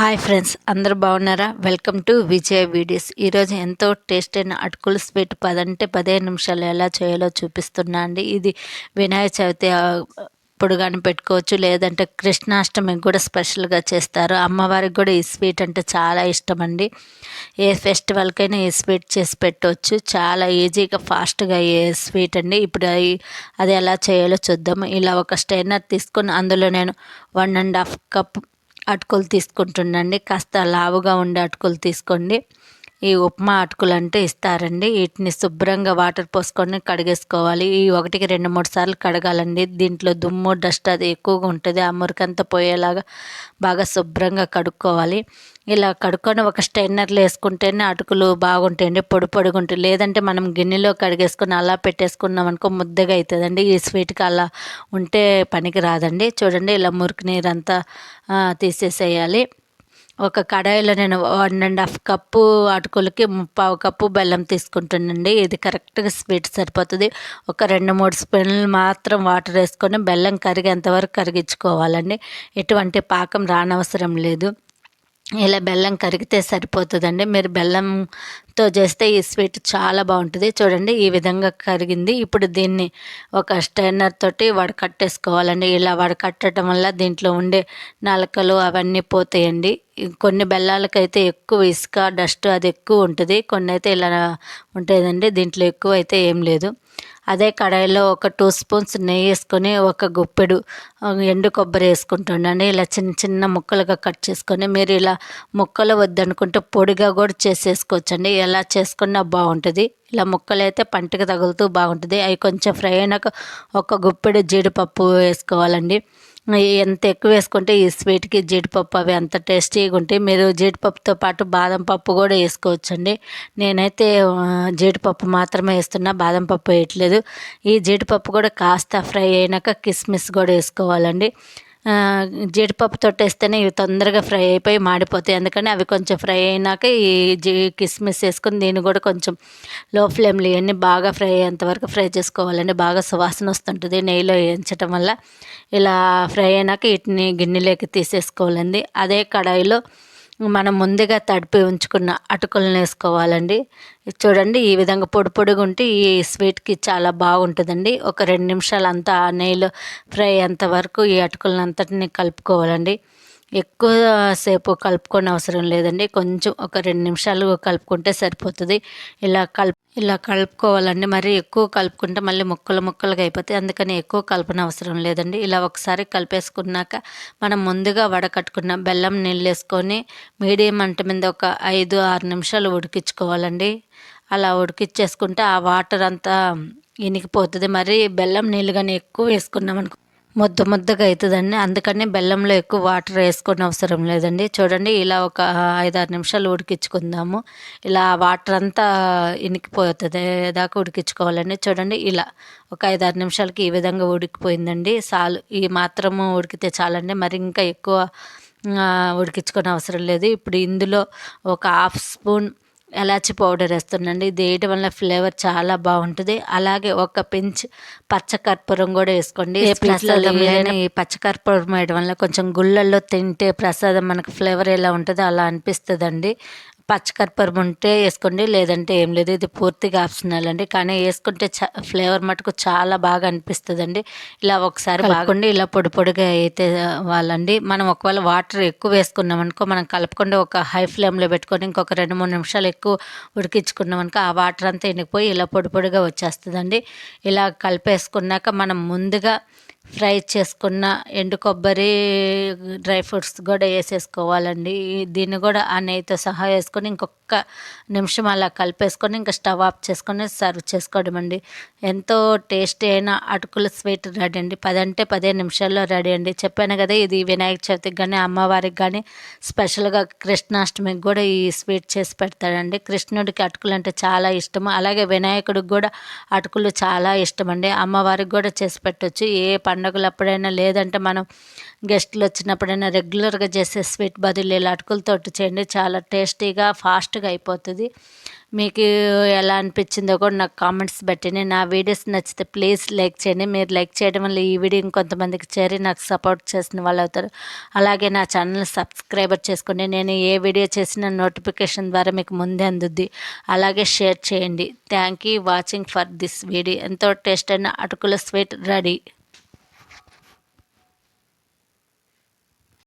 Hi friends అందరూ బాగున్నారా? Welcome to Vijay videos. ఈరోజు ఎంతో టేస్ట్ అయిన అటుకులు స్వీట్ పదంటే పదిహేను నిమిషాలు ఎలా చేయాలో చూపిస్తున్నా అండి. ఇది వినాయక చవితి ఇప్పుడు కానీ పెట్టుకోవచ్చు లేదంటే కృష్ణాష్టమికి కూడా స్పెషల్గా చేస్తారు. అమ్మవారికి కూడా ఈ స్వీట్ అంటే చాలా ఇష్టం అండి. ఏ ఫెస్టివల్కైనా ఈ స్వీట్ చేసి పెట్టవచ్చు చాలా ఈజీగా ఫాస్ట్గా అయ్యే స్వీట్ అండి. ఇప్పుడు అది ఎలా చేయాలో చూద్దాము. ఇలా ఒక స్టైనర్ తీసుకొని అందులో నేను వన్ అండ్ హాఫ్ కప్ అటుకులు తీసుకుంటుండండి. కాస్త లావుగా ఉండే అటుకులు తీసుకోండి. ఈ ఉప్మా అటుకులు అంటే ఇస్తారండి. వీటిని శుభ్రంగా వాటర్ పోసుకొని కడిగేసుకోవాలి. ఈ ఒకటికి రెండు మూడు సార్లు కడగాలండి. దీంట్లో దుమ్ము డస్ట్ అది ఎక్కువగా ఉంటుంది. ఆ మురికంతా పోయేలాగా బాగా శుభ్రంగా కడుక్కోవాలి. ఇలా కడుక్కొని ఒక స్టైనర్లో వేసుకుంటేనే అటుకులు బాగుంటాయండి. పొడి పొడుగుంటాయి లేదంటే మనం గిన్నెలో కడిగేసుకుని అలా పెట్టేసుకున్నాం అనుకో ముద్దగా అవుతుందండి ఈ స్వీట్కి అలా ఉంటే పనికి రాదండి చూడండి ఇలా మురికి నీరంతా తీసేసేయాలి. ఒక కడాయిలో నేను వన్ అండ్ హాఫ్ కప్పు అటుకులకి పావు కప్పు బెల్లం తీసుకుంటానండి. ఇది కరెక్ట్గా స్వీట్ సరిపోతుంది. ఒక రెండు మూడు స్పూన్లు మాత్రం వాటర్ వేసుకొని బెల్లం కరిగేంతవరకు కరిగించుకోవాలండి. ఎటువంటి పాకం రానవసరం లేదు. ఇలా బెల్లం కరిగితే సరిపోతుందండి. మీరు బెల్లంతో చేస్తే ఈ స్వీట్ చాలా బాగుంటుంది. చూడండి ఈ విధంగా కరిగింది. ఇప్పుడు దీన్ని ఒక స్టైనర్ తోటి వడకట్టేసుకోవాలండి ఇలా వడకట్టడం వల్ల దీంట్లో ఉండే నలకలు అవన్నీ పోతాయండి. కొన్ని బెల్లాలకైతే ఎక్కువ ఇసుక డస్ట్ అది ఎక్కువ ఉంటుంది. కొన్ని అయితే ఇలా ఉంటుందండి దీంట్లో ఎక్కువ అయితే ఏం లేదు. అదే కడాయిలో ఒక టూ స్పూన్స్ నెయ్యి వేసుకొని ఒక గుప్పెడు ఎండు కొబ్బరి వేసుకుంటుండండి. ఇలా చిన్న చిన్న ముక్కలుగా కట్ చేసుకొని మీరు ఇలా ముక్కలు వద్దనుకుంటే పొడిగా కూడా చేసేసుకోవచ్చండి. ఎలా చేసుకున్నా బాగుంటుంది. ఇలా ముక్కలు అయితే పంటకు తగులుతూ బాగుంటుంది. అవి కొంచెం ఫ్రై అయినాక ఒక గుప్పెడు జీడిపప్పు వేసుకోవాలండి. ఎంత ఎక్కువ వేసుకుంటే ఈ స్వీట్కి జీడిపప్పు అవి అంత టేస్టీగా ఉంటాయి మీరు జీడిపప్పుతో పాటు బాదం పప్పు కూడా వేసుకోవచ్చండి. నేనైతే జీడిపప్పు మాత్రమే వేస్తున్నా బాదం పప్పు వేయట్లేదు. ఈ జీడిపప్పు కూడా కాస్త ఫ్రై అయినాక కిస్మిస్ కూడా వేసుకోవాలండి. జీడిపప్పు తొట్టేస్తేనే ఇవి తొందరగా ఫ్రై అయిపోయి మాడిపోతాయి. అందుకని అవి కొంచెం ఫ్రై అయినాక ఈ జీ కిస్మిస్ వేసుకొని దీన్ని కూడా కొంచెం లో ఫ్లేమ్లో ఇవన్నీ బాగా ఫ్రై అయ్యేంత వరకు ఫ్రై చేసుకోవాలండి. బాగా సువాసన వస్తుంటుంది నెయ్యిలో వేయించడం వల్ల. ఇలా ఫ్రై అయినాక వీటిని గిన్నెలోకి తీసేసుకోవాలండి. అదే కడాయిలో మనం ముందుగా తడిపి ఉంచుకున్న అటుకులను వేసుకోవాలండి. చూడండి ఈ విధంగా పొడి పొడిగా ఉంటే ఈ స్వీట్కి చాలా బాగుంటుందండి. ఒక రెండు నిమిషాలు అంతా నెయ్యిలో ఫ్రై అంత వరకు ఈ అటుకులను అంతటిని కలుపుకోవాలండి. ఎక్కువ సేపు కలుపుకొని అవసరం లేదండి. కొంచెం ఒక రెండు నిమిషాలు కలుపుకుంటే సరిపోతుంది. ఇలా కలుపు ఇలా కలుపుకోవాలండి. మరి ఎక్కువ కలుపుకుంటే మళ్ళీ ముక్కలు ముక్కలుగా అయిపోతాయి. అందుకని ఎక్కువ కలపన అవసరం లేదండి. ఇలా ఒకసారి కలిపేసుకున్నాక మనం ముందుగా వడకట్టుకున్న బెల్లం నీళ్ళు వేసుకొని మీడియం మంట మీద ఒక ఐదు ఆరు నిమిషాలు ఉడికించుకోవాలండి. అలా ఉడికిచ్చేసుకుంటే ఆ వాటర్ అంతా ఇనికిపోతుంది. మరి బెల్లం నీళ్ళు కానీ ఎక్కువ వేసుకున్నాం అనుకో ముద్ద ముద్దగా అవుతుందండి. అందుకని బెల్లంలో ఎక్కువ వాటర్ వేసుకునే అవసరం లేదండి. చూడండి ఇలా ఒక ఐదారు నిమిషాలు ఉడికించుకుందాము. ఇలా వాటర్ అంతా ఇనికిపోతుంది. దాకా ఉడికించుకోవాలండి. చూడండి ఇలా ఒక ఐదారు నిమిషాలకి ఈ విధంగా ఉడికిపోయిందండి. చాలు ఈ మాత్రము ఉడికితే చాలండి. మరి ఇంకా ఎక్కువ ఉడికించుకునే అవసరం లేదు. ఇప్పుడు ఇందులో ఒక హాఫ్ స్పూన్ ఎలాచి పౌడర్ వేస్తున్నాండి ఇది వేయడం వల్ల ఫ్లేవర్ చాలా బాగుంటుంది. అలాగే ఒక పెంచ్ పచ్చకర్పూరం కూడా వేసుకోండి. ప్రసాదం ఈ పచ్చకర్పూరం వేయడం వల్ల కొంచెం గుళ్ళల్లో తింటే ప్రసాదం మనకు ఫ్లేవర్ ఎలా ఉంటుందో అలా అనిపిస్తుందండి. పచ్చకర్పూరం ఉంటే వేసుకోండి లేదంటే ఏం లేదు. ఇది పూర్తిగా ఆప్షనల్ అండి. కానీ వేసుకుంటే ఫ్లేవర్ మటుకు చాలా బాగా అనిపిస్తుంది అండి ఇలా ఒకసారి బాగుండి ఇలా పొడి పొడిగా అయితే వాళ్ళండి. మనం ఒకవేళ వాటర్ ఎక్కువ వేసుకున్నాం అనుకో మనం కలపకుండా ఒక హై ఫ్లేమ్లో పెట్టుకొని ఇంకొక రెండు మూడు నిమిషాలు ఎక్కువ ఉడికించుకున్నాం అనుకో ఆ వాటర్ అంతా ఎండిపోయి ఇలా పొడి పొడిగా వచ్చేస్తుందండి. ఇలా కలిపేసుకున్నాక మనం ముందుగా ఫ్రై చేసుకున్న ఎండు కొబ్బరి డ్రై ఫ్రూట్స్ కూడా వేసేసుకోవాలండి. దీన్ని కూడా ఆ నెయ్యితో సహా వేసుకొని ఇంకొక నిమిషం అలా కలిపేసుకొని ఇంకా స్టవ్ ఆఫ్ చేసుకొని సర్వ్ చేసుకోవడం అండి. ఎంతో టేస్టీ అయిన అటుకుల స్వీట్ రెడీ అండి. పదంటే పదిహేను నిమిషాల్లో రెడీ అండి. చెప్పాను కదా ఇది వినాయక చవితికి కానీ అమ్మవారికి కానీ స్పెషల్గా కృష్ణాష్టమికి కూడా ఈ స్వీట్ చేసి పెడతాడండి. కృష్ణుడికి అటుకులు అంటే చాలా ఇష్టం అలాగే వినాయకుడికి కూడా అటుకులు చాలా ఇష్టం అండి అమ్మవారికి కూడా చేసి పెట్టవచ్చు ఏ పండుగలు అప్పుడైనా లేదంటే మనం గెస్ట్లు వచ్చినప్పుడైనా రెగ్యులర్గా చేసే స్వీట్ బదులు ఇలా అటుకులతోటి చేయండి. చాలా టేస్టీగా ఫాస్ట్గా అయిపోతుంది. మీకు ఎలా అనిపించిందో కూడా నాకు కామెంట్స్ పెట్టండి. నా వీడియోస్ నచ్చితే ప్లీజ్ లైక్ చేయండి. మీరు లైక్ చేయడం వల్ల ఈ వీడియో ఇంకొంతమందికి చేరి నాకు సపోర్ట్ చేసిన వాళ్ళు అవుతారు. అలాగే నా ఛానల్ సబ్స్క్రైబర్ చేసుకోండి. నేను ఏ వీడియో చేసిన నోటిఫికేషన్ ద్వారా మీకు ముందే అందుద్ది. అలాగే షేర్ చేయండి. Thank you watching for this video. ఎంతో టేస్ట్ అయిన అటుకుల స్వీట్ రెడీ.